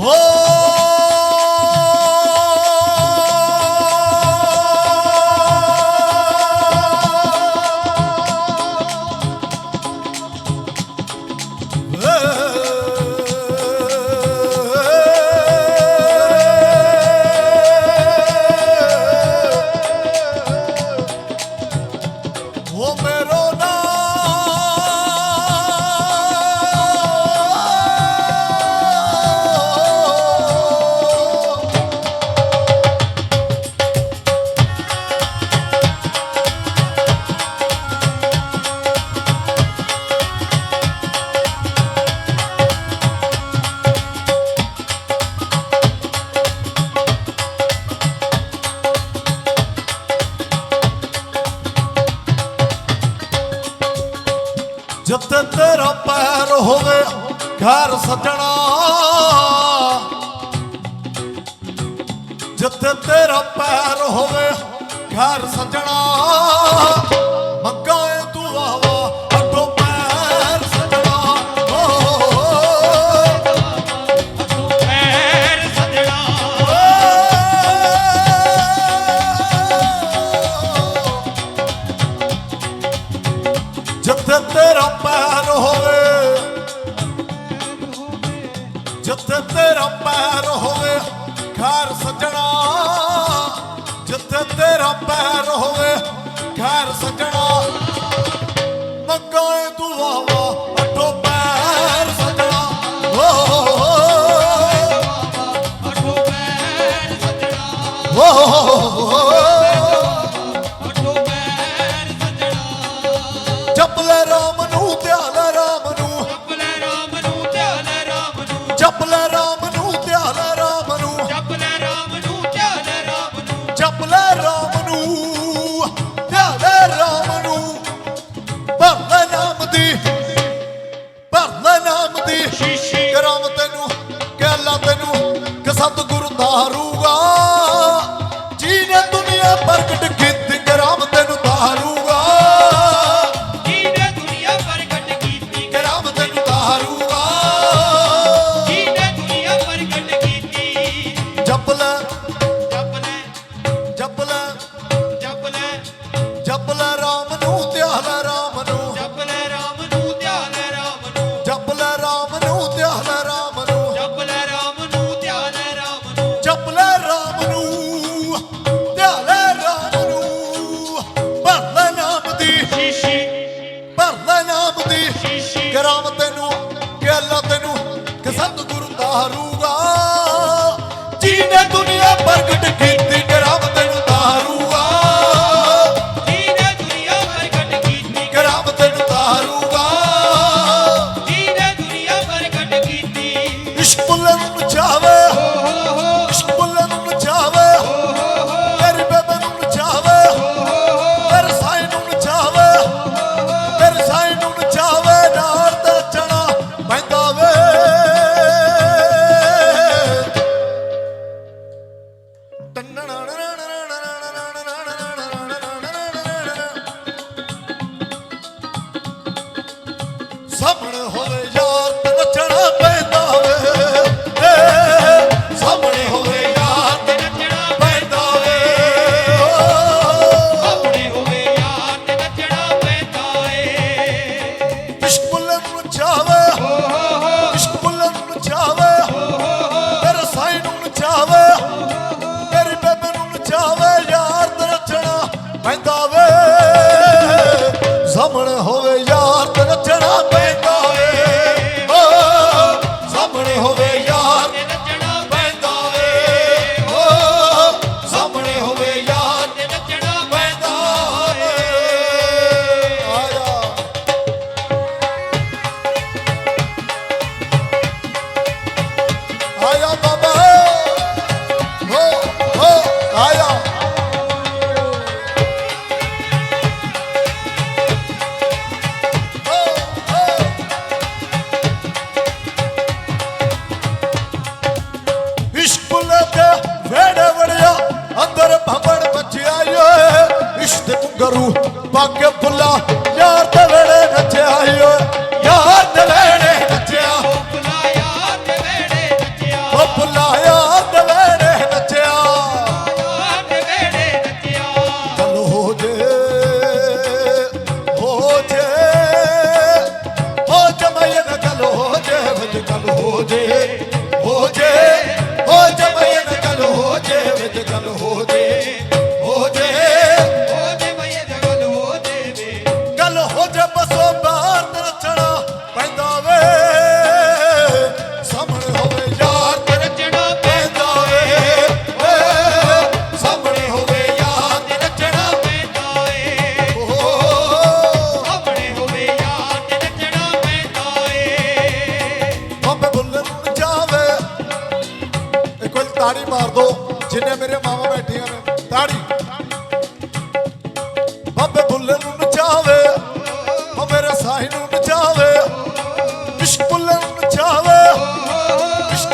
Oh! ਜਿੱਥੇ ਤੇਰਾ ਪੈਰ ਹੋਵੇ ਘਰ ਸੱਜਣਾ। ਮੱਗਾ ਏ ਤੂੰ ਆਵਾ ਜਿੱਥੇ ਤੇਰਾ ਪੈਰ ਹੋਵੇ ਜਿੱਥੇ ਤੇਰਾ ਪੈਰ ਹੋਵੇ ਖੈਰ ਸੱਜਣਾ ਜਿੱਥੇ ਤੇਰਾ ਪੈਰ ਹੋਵੇ ਖੈਰ ਸੱਜਣਾ। ਮੰਗਾਂ ਦੁਆਵਾ ਤੇ ਸਤਿਗੁਰੂ ਦਾ ਰੂਗਾ ਜੀਨੇ ਦੁਨੀਆ ਪ੍ਰਗਟ ਕੀ ভাই çalı Aşk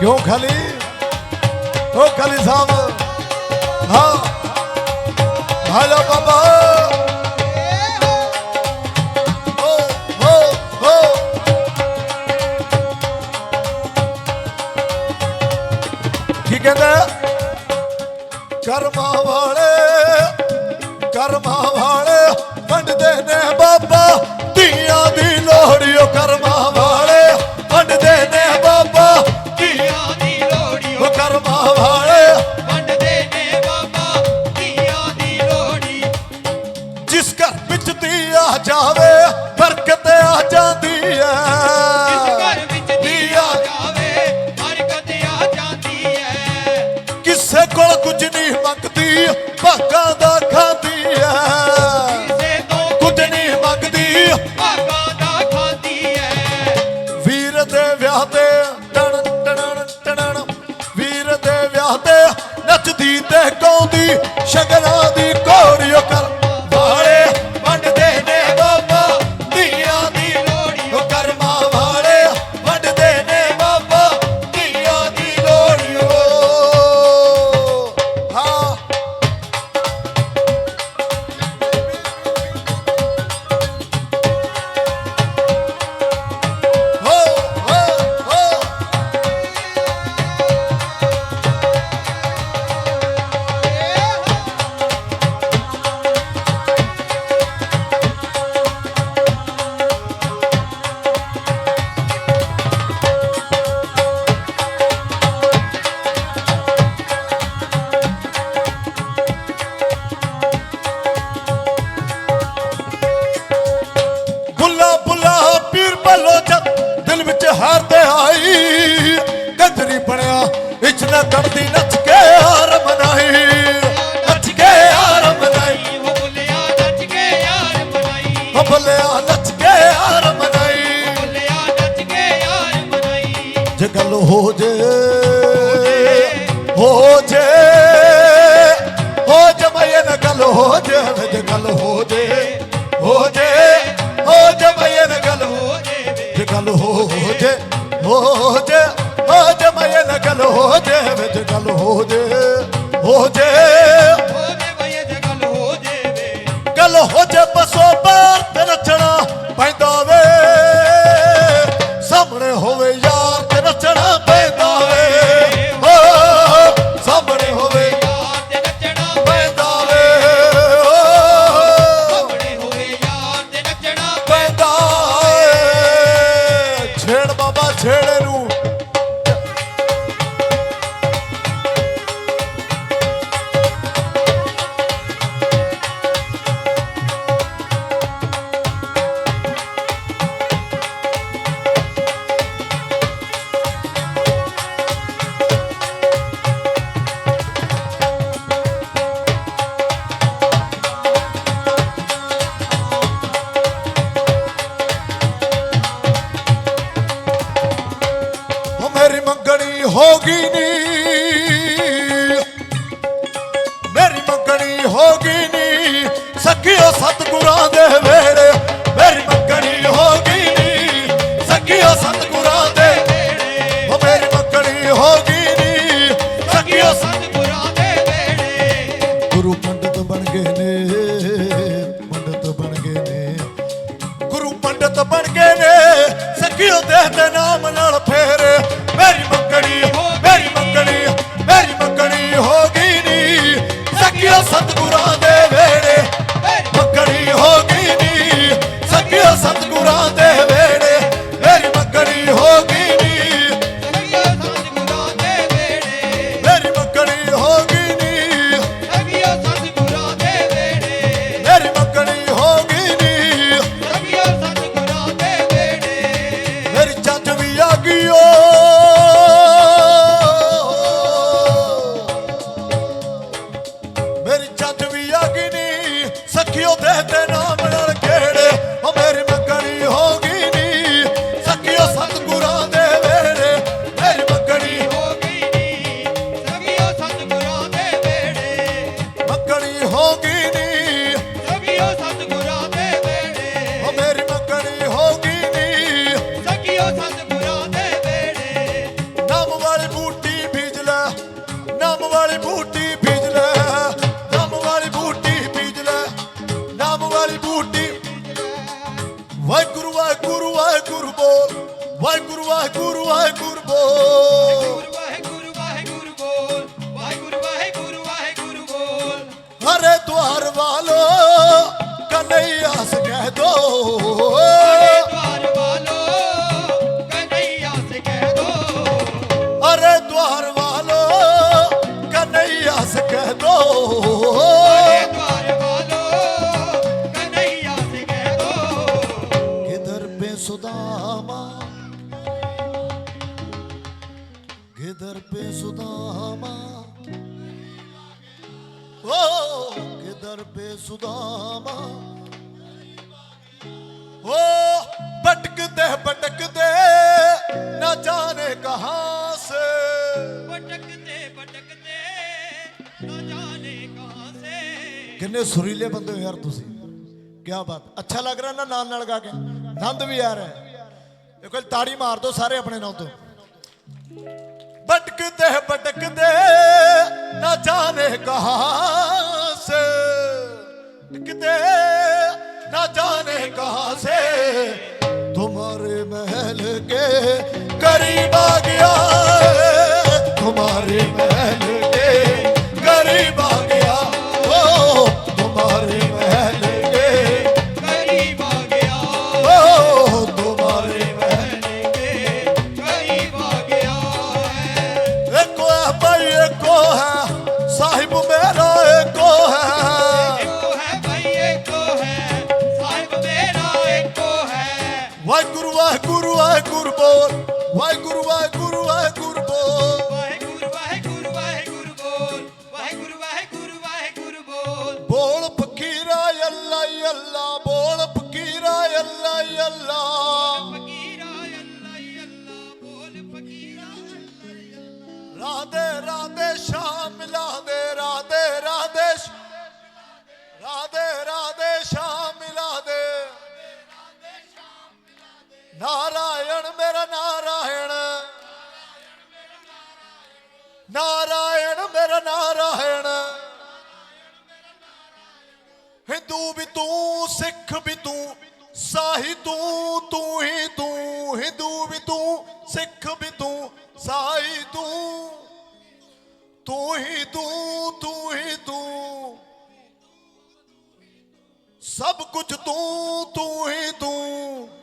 ਕਿਉਂ ਖਾਲੀ? ਉਹ ਖਾਲੀ ਸਾਹਿਬ। ਹਾਂ। ਹਾਲਾ ਬਾਬਾ। ਕੀ ਕਰਮਾ ਵਾਲੇ ਕਰਮਾ ਵਾਲੇ, ਵੰਡਦੇ ਨੇ ਬਾਬਾ। ਧੀਆਂ ਦੀ ਲੋਹੜੀ ਕਰ chega i'ma cantina ਜੇ ਗੱਲ ਹੋ ਜੇ ਹੋ ਜੇ। ਹੋ ਜੇ ਬਈ ਜੇ ਗੱਲ ਹੋ ਜੇ। ਗੱਲ ਹੋ ਜੇ ਬਸੋ ਬਾਰ ਤੇ ਨੱਚਣਾ ਪੈਂਦਾ ਮੇਰੀ ਮੰਗਣੀ ਹੋ ਗਈ ਨੀ। ਮੇਰੀ ਮੰਗਣੀ ਹੋ ਗਈ ਨੀ। ਸਖਿਓ ਸਤਗੁਰਾਂ ਦੇ ਵਾਲੀ ਬੂਟੀ ਬੀਜ ਲੈ। ਨਾਮ ਵਾਲੀ ਬੂਟੀ ਬੀਜ ਲੈ। ਨਾਮ ਵਾਲੀ ਬੂਟੀ ਵਾਹਿਗੁਰੂ ਵਾਹਿਗੁਰੂ ਵਾਹਿਗੁਰੂ ਬੋਲ। ਵਾਹਿਗੁਰੂ ਵਾਹਿਗੁਰੂ ਵਾਹਿਗੁਰੂ ਬੋਲ। ਵਾਹਿਗੁਰੂ ਵਾਹਿਗੁਰੂ ਬੋਲ। ਵਾਹਿਗੁਰੂ ਵਾਹਿਗੁਰੂ ਵਾਹਿਗੁਰੂ ਬੋਲ। ਹਰੇ ਦਵਾਰ ਵਾਲੋ ਕਨਈਆ ਸ ਕਹਿ ਦੋ। पे सुदामा ओ किधर पे सुदामा ओ भटकते भटकते न जाने कहां से भटकते भटकते न जाने कहां से ਕਿੰਨੇ ਸੁਰੀਲੇ ਬੰਦੇ ਹੋ ਯਾਰ ਤੁਸੀਂ ਕੀ ਬਾਤ ਅੱਛਾ ਲੱਗ ਰਿਹਾ ਨਾ ਨਾਲ ਨਾਲ ਗਾ ਕੇ ਆਨੰਦ ਵੀ ਆ ਰਿਹਾ ਹੈ ਇਹ ਕੋਈ ਤਾੜੀ ਮਾਰ ਦੋ ਸਾਰੇ ਆਪਣੇ ਨਾਂ ਤੋਂ भटकते भटकते न जाने कहां से भटकते न जाने कहां से तुम्हारे महल के करीब आ गया ਬੋਲ ਵਾਹਿਗੁਰੂ ਵਾਹਿਗੁਰੂ ਵਾਹਿਗੁਰੂ ਨਾਰਾਇਣ ਮੇਰਾ ਨਾਰਾਇਣ। ਨਾਰਾਇਣ ਮੇਰਾ ਨਾਰਾਇਣ। ਹਿੰਦੂ ਵੀ ਤੂੰ, ਸਿੱਖ ਵੀ ਤੂੰ, ਸਾਹੀ ਤੂੰ ਤੂੰ ਹੀ ਤੂੰ। ਹਿੰਦੂ ਵੀ ਤੂੰ, ਸਿੱਖ ਵੀ ਤੂੰ ਸਾਈ ਤੂੰ। ਤੂੰ ਹੀ ਤੂੰ ਤੂੰ ਹੀ ਤੂੰ। ਸਭ ਕੁਝ ਤੂੰ ਤੂੰ ਹੀ ਤੂੰ।